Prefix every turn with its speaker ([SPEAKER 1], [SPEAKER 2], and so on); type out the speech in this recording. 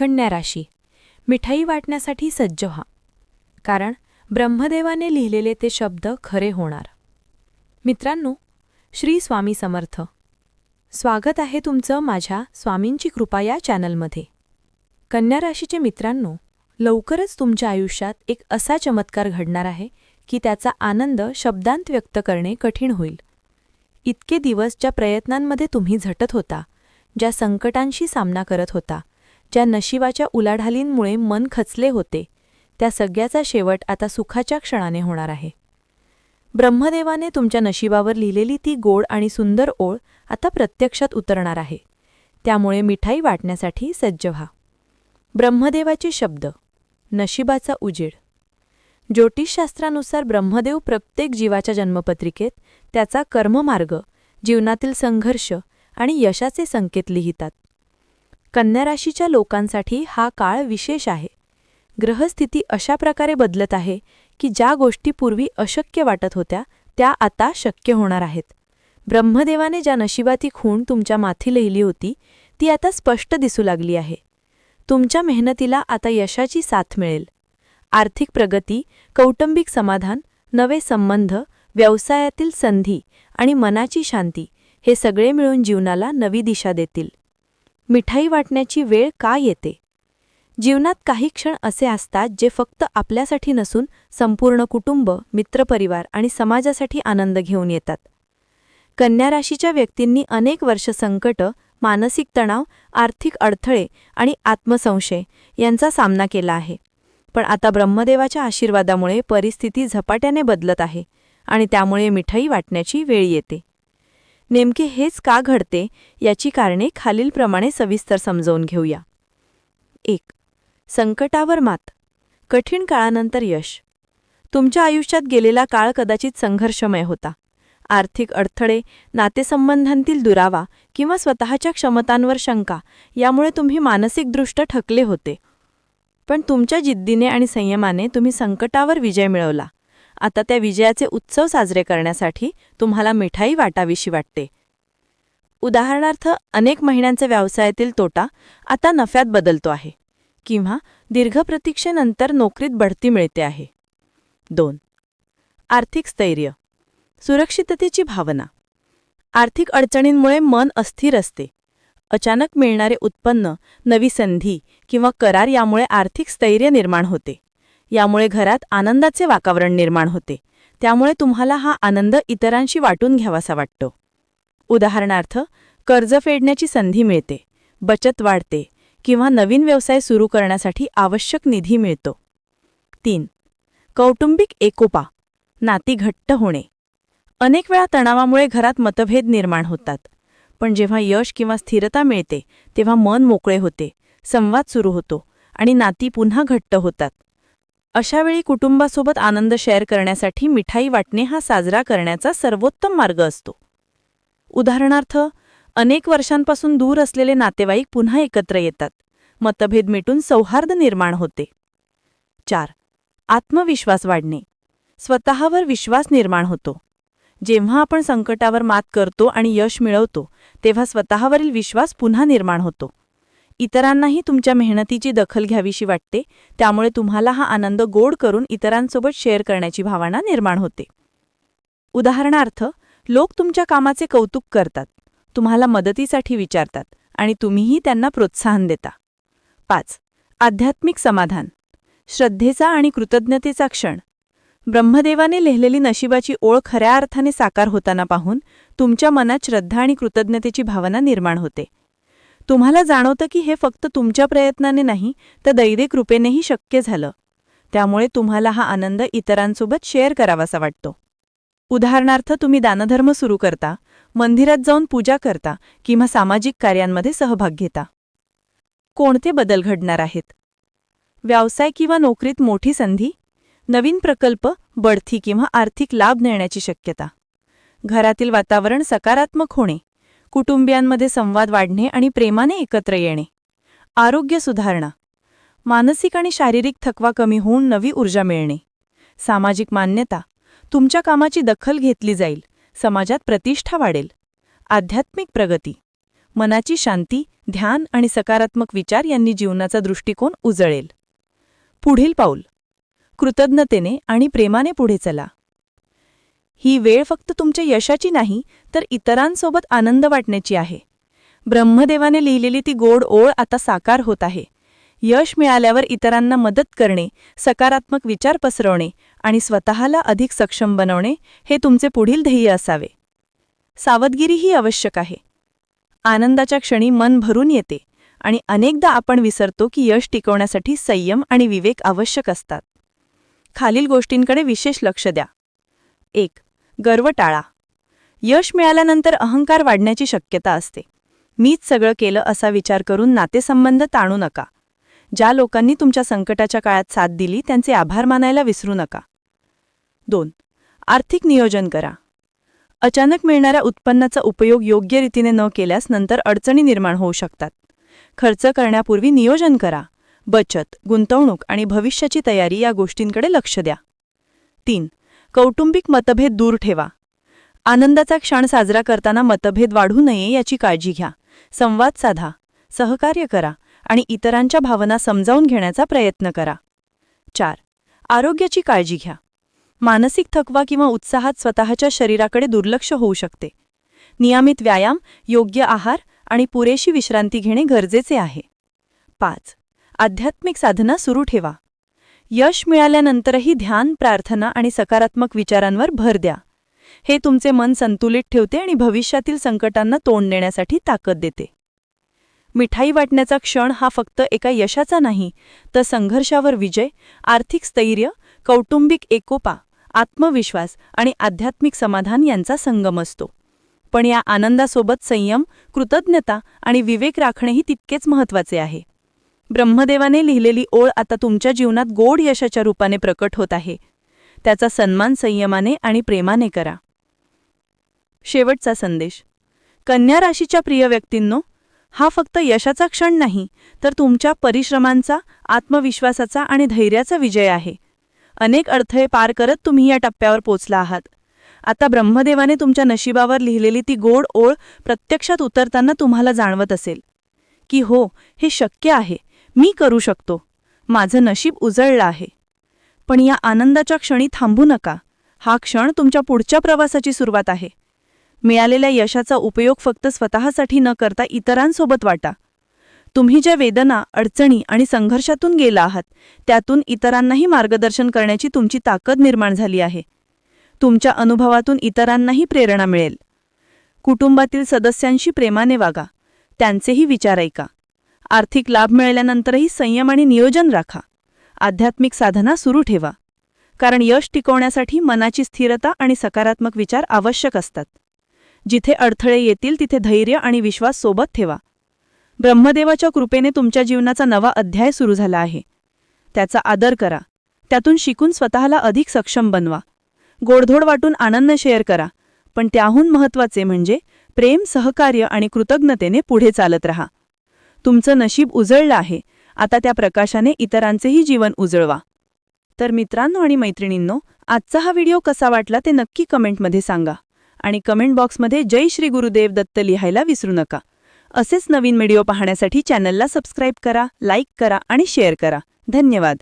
[SPEAKER 1] कन्या राशी. मिठाई वाटण्यासाठी सज्ज व्हा. कारण ब्रह्मदेवाने लिहिलेले ते शब्द खरे होणार. मित्रांनो श्री स्वामी समर्थ. स्वागत आहे तुमचं माझ्या स्वामींची कृपा या चॅनलमध्ये. कन्या राशीचे मित्रांनो लवकरच तुमच्या आयुष्यात एक असा चमत्कार घडणार आहे की त्याचा आनंद शब्दांत व्यक्त करणे कठीण होईल. इतके दिवस ज्या प्रयत्नांमध्ये तुम्ही झटत होता ज्या संकटांशी सामना करत होता ज्या नशिबाच्या उलाढालींमुळे मन खचले होते त्या सगळ्याचा शेवट आता सुखाच्या क्षणाने होणार आहे. ब्रह्मदेवाने तुमच्या नशिबावर लिहिलेली ती गोड आणि सुंदर ओळ आता प्रत्यक्षात उतरणार आहे. त्यामुळे मिठाई वाटण्यासाठी सज्ज व्हा. ब्रह्मदेवाचे शब्द नशिबाचा उजेड. ज्योतिषशास्त्रानुसार ब्रह्मदेव प्रत्येक जीवाच्या जन्मपत्रिकेत त्याचा कर्ममार्ग जीवनातील संघर्ष आणि यशाचे संकेत लिहितात. कन्या राशीच्या लोकांसाठी हा काळ विशेष आहे. ग्रहस्थिती अशा प्रकारे बदलत आहे की ज्या गोष्टी पूर्वी अशक्य वाटत होत्या त्या आता शक्य होणार आहेत. ब्रह्मदेवाने ज्या नशिबाती खूण तुमच्या माथी लिहिली होती ती आता स्पष्ट दिसू लागली आहे. तुमच्या मेहनतीला आता यशाची साथ मिळेल. आर्थिक प्रगती कौटुंबिक समाधान नवे संबंध व्यवसायातील संधी आणि मनाची शांती हे सगळे मिळून जीवनाला नवी दिशा देतील. मिठाई वाटण्याची वेळ का येते? जीवनात काही क्षण असे असतात जे फक्त आपल्यासाठी नसून संपूर्ण कुटुंब मित्रपरिवार आणि समाजासाठी आनंद घेऊन येतात. कन्या राशीच्या व्यक्तींनी अनेक वर्ष संकट मानसिक तणाव आर्थिक अडथळे आणि आत्मसंशय यांचा सामना केला आहे. पण आता ब्रह्मदेवाच्या आशीर्वादामुळे परिस्थिती झपाट्याने बदलत आहे आणि त्यामुळे मिठाई वाटण्याची वेळ येते. नेमके हेच का घडते याची कारणे खालीलप्रमाणे सविस्तर समजावून घेऊया. एक संकटावर मात. कठीण काळानंतर यश. तुमच्या आयुष्यात गेलेला काळ कदाचित संघर्षमय होता. आर्थिक अडथळे नातेसंबंधांतील दुरावा किंवा स्वतःच्या क्षमतांवर शंका यामुळे तुम्ही मानसिकदृष्ट ठकले होते. पण तुमच्या जिद्दीने आणि संयमाने तुम्ही संकटावर विजय मिळवला. आता त्या विजयाचे उत्सव साजरे करण्यासाठी तुम्हाला मिठाई वाटावीशी वाटते. उदाहरणार्थ अनेक महिन्यांचा व्यवसायातील तोटा आता नफ्यात बदलतो आहे किंवा दीर्घ प्रतीक्षेनंतर नोकरीत बढती मिळते आहे. दोन. आर्थिक स्थैर्य. सुरक्षिततेची भावना. आर्थिक अडचणींमुळे मन अस्थिर असते. अचानक मिळणारे उत्पन्न नवी संधी किंवा करार यामुळे आर्थिक स्थैर्य निर्माण होते. यामुळे घरात आनंदाचे वातावरण निर्माण होते. त्यामुळे तुम्हाला हा आनंद इतरांशी वाटून घ्यावासा वाटतो. उदाहरणार्थ कर्ज फेडण्याची संधी मिळते बचत वाढते किंवा नवीन व्यवसाय सुरू करण्यासाठी आवश्यक निधी मिळतो. तीन कौटुंबिक एकोपा नाती घट्ट होणे. अनेक वेळा तणावामुळे घरात मतभेद निर्माण होतात. पण जेव्हा यश किंवा स्थिरता मिळते तेव्हा मन मोकळे होते संवाद सुरू होतो आणि नाती पुन्हा घट्ट होतात. अशावेळी कुटुंबासोबत आनंद शेअर करण्यासाठी मिठाई वाटणे हा साजरा करण्याचा सर्वोत्तम मार्ग असतो. उदाहरणार्थ अनेक वर्षांपासून दूर असलेले नातेवाईक पुन्हा एकत्र येतात. मतभेद मिटून सौहार्द निर्माण होते. चार आत्मविश्वास वाढणे. स्वतःवर विश्वास निर्माण होतो. जेव्हा आपण संकटावर मात करतो आणि यश मिळवतो तेव्हा स्वतःवरील विश्वास पुन्हा निर्माण होतो. इतरांनाही तुमच्या मेहनतीची दखल घ्यावीशी वाटते त्यामुळे तुम्हाला हा आनंद गोड करून इतरांसोबत शेअर करण्याची भावना निर्माण होते. उदाहरणार्थ लोक तुमच्या कामाचे कौतुक करतात तुम्हाला मदतीसाठी विचारतात आणि तुम्हीही त्यांना प्रोत्साहन देता. पाच आध्यात्मिक समाधान. श्रद्धेचा आणि कृतज्ञतेचा क्षण. ब्रह्मदेवाने लिहिलेली नशिबाची ओळ खऱ्या अर्थाने साकार होताना पाहून तुमच्या मनात श्रद्धा आणि कृतज्ञतेची भावना निर्माण होते. तुम्हाला जाणवतं की हे फक्त तुमच्या प्रयत्नाने नाही तर दैदिक कृपेनेही शक्य झालं. त्यामुळे तुम्हाला हा आनंद इतरांसोबत शेअर करावासा वाटतो. उदाहरणार्थ तुम्ही दानधर्म सुरू करता मंदिरात जाऊन पूजा करता किंवा सामाजिक कार्यांमध्ये सहभाग घेता. कोणते बदल घडणार आहेत? व्यवसाय किंवा नोकरीत मोठी संधी? नवीन प्रकल्प बढती किंवा आर्थिक लाभ नेण्याची शक्यता? घरातील वातावरण सकारात्मक होणे? कुटुंबियांमध्ये संवाद वाढणे आणि प्रेमाने एकत्र येणे. आरोग्य सुधारणा. मानसिक आणि शारीरिक थकवा कमी होऊन नवी ऊर्जा मिळणे. सामाजिक मान्यता. तुमच्या कामाची दखल घेतली जाईल. समाजात प्रतिष्ठा वाढेल. आध्यात्मिक प्रगती. मनाची शांती ध्यान आणि सकारात्मक विचार यांनी जीवनाचा दृष्टिकोन उजळेल. पुढील पाऊल. कृतज्ञतेने आणि प्रेमाने पुढे चला. ही वेळ फक्त तुमच्या यशाची नाही तर इतरांसोबत आनंद वाटण्याची आहे. ब्रह्मदेवाने लिहिलेली ती गोड ओळ आता साकार होत आहे. यश मिळाल्यावर इतरांना मदत करणे सकारात्मक विचार पसरवणे आणि स्वतःला अधिक सक्षम बनवणे हे तुमचे पुढील ध्येय असावे. सावधगिरीही आवश्यक आहे. आनंदाच्या क्षणी मन भरून येते आणि अनेकदा आपण विसरतो की यश टिकवण्यासाठी संयम आणि विवेक आवश्यक असतात. खालील गोष्टींकडे विशेष लक्ष द्या. एक गर्व टाळा यश मिळाल्यानंतर अहंकार वाढण्याची शक्यता असते. मीच सगळं केलं असा विचार करून नातेसंबंध ताणू नका. ज्या लोकांनी तुमच्या संकटाच्या काळात साथ दिली त्यांचे आभार मानायला विसरू नका. दोन. आर्थिक नियोजन करा. अचानक मिळणाऱ्या उत्पन्नाचा उपयोग योग्य रीतीने न केल्यास नंतर अडचणी निर्माण होऊ शकतात. खर्च करण्यापूर्वी नियोजन करा. बचत गुंतवणूक आणि भविष्याची तयारी या गोष्टींकडे लक्ष द्या. तीन. कौटुंबिक मतभेद दूर ठेवा. आनंदाचा क्षण साजरा करताना मतभेद वाढू नये याची काळजी घ्या. संवाद साधा. सहकार्य करा आणि इतरांच्या भावना समजावून घेण्याचा प्रयत्न करा. चार. आरोग्याची काळजी घ्या. मानसिक थकवा किंवा उत्साहात स्वतःच्या शरीराकडे दुर्लक्ष होऊ शकते. नियमित व्यायाम योग्य आहार आणि पुरेशी विश्रांती घेणे गरजेचे आहे. पाच. आध्यात्मिक साधना सुरू ठेवा. यश मिळाल्यानंतरही ध्यान प्रार्थना आणि सकारात्मक विचारांवर भर द्या. हे तुमचे मन संतुलित ठेवते आणि भविष्यातील संकटांना तोंड देण्यासाठी ताकद देते. मिठाई वाटण्याचा क्षण हा फक्त एका यशाचा नाही तर संघर्षावर विजय आर्थिक स्थैर्य कौटुंबिक एकोपा आत्मविश्वास आणि आध्यात्मिक समाधान यांचा संगम असतो. पण या आनंदासोबत संयम कृतज्ञता आणि विवेक राखणेही तितकेच महत्त्वाचे आहे. ब्रह्मदेवाने लिहिलेली ओळ आता तुमच्या जीवनात गोड यशाच्या रूपाने प्रकट होत आहे. त्याचा सन्मान संयमाने आणि प्रेमाने करा. शेवटचा संदेश. कन्या राशीच्या प्रिय व्यक्तींनो हा फक्त यशाचा क्षण नाही तर तुमच्या परिश्रमांचा आत्मविश्वासाचा आणि धैर्याचा विजय आहे. अनेक अडथळे पार करत तुम्ही या टप्प्यावर पोचला आहात. आता ब्रह्मदेवाने तुमच्या नशिबावर लिहिलेली ती गोड ओळ प्रत्यक्षात उतरताना तुम्हाला जाणवत असेल. की हो हे शक्य आहे. मी करू शकतो. माझं नशीब उजळलं आहे. पण या आनंदाच्या क्षणी थांबू नका. हा क्षण तुमच्या पुढच्या प्रवासाची सुरुवात आहे. मिळालेल्या यशाचा उपयोग फक्त स्वतःसाठी न करता इतरांसोबत वाटा. तुम्ही ज्या वेदना अडचणी आणि संघर्षातून गेला आहात त्यातून इतरांनाही मार्गदर्शन करण्याची तुमची ताकद निर्माण झाली आहे. तुमच्या अनुभवातून इतरांनाही प्रेरणा मिळेल. कुटुंबातील सदस्यांशी प्रेमाने वागा. त्यांचेही विचार ऐका. आर्थिक लाभ मिळाल्यानंतरही संयम आणि नियोजन राखा. आध्यात्मिक साधना सुरू ठेवा. कारण यश टिकवण्यासाठी मनाची स्थिरता आणि सकारात्मक विचार आवश्यक असतात. जिथे अडथळे येतील तिथे धैर्य आणि विश्वास सोबत ठेवा. ब्रह्मदेवाच्या कृपेने तुमच्या जीवनाचा नवा अध्याय सुरू झाला आहे. त्याचा आदर करा. त्यातून शिकून स्वतःला अधिक सक्षम बनवा. गोडधोड वाटून आनंद शेअर करा. पण त्याहून महत्त्वाचे म्हणजे प्रेम सहकार्य आणि कृतज्ञतेने पुढे चालत रहा. तुमचं नशीब उजळलं आहे. आता त्या प्रकाशाने इतरांचेही जीवन उजळवा. तर मित्रांनो आणि मैत्रिणींनो आजचा हा व्हिडिओ कसा वाटला ते नक्की कमेंटमध्ये सांगा. आणि कमेंट बॉक्समध्ये जय श्री गुरुदेव दत्त लिहायला विसरू नका. असेच नवीन व्हिडिओ पाहण्यासाठी चॅनलला सबस्क्राईब करा लाईक करा आणि शेअर करा. धन्यवाद.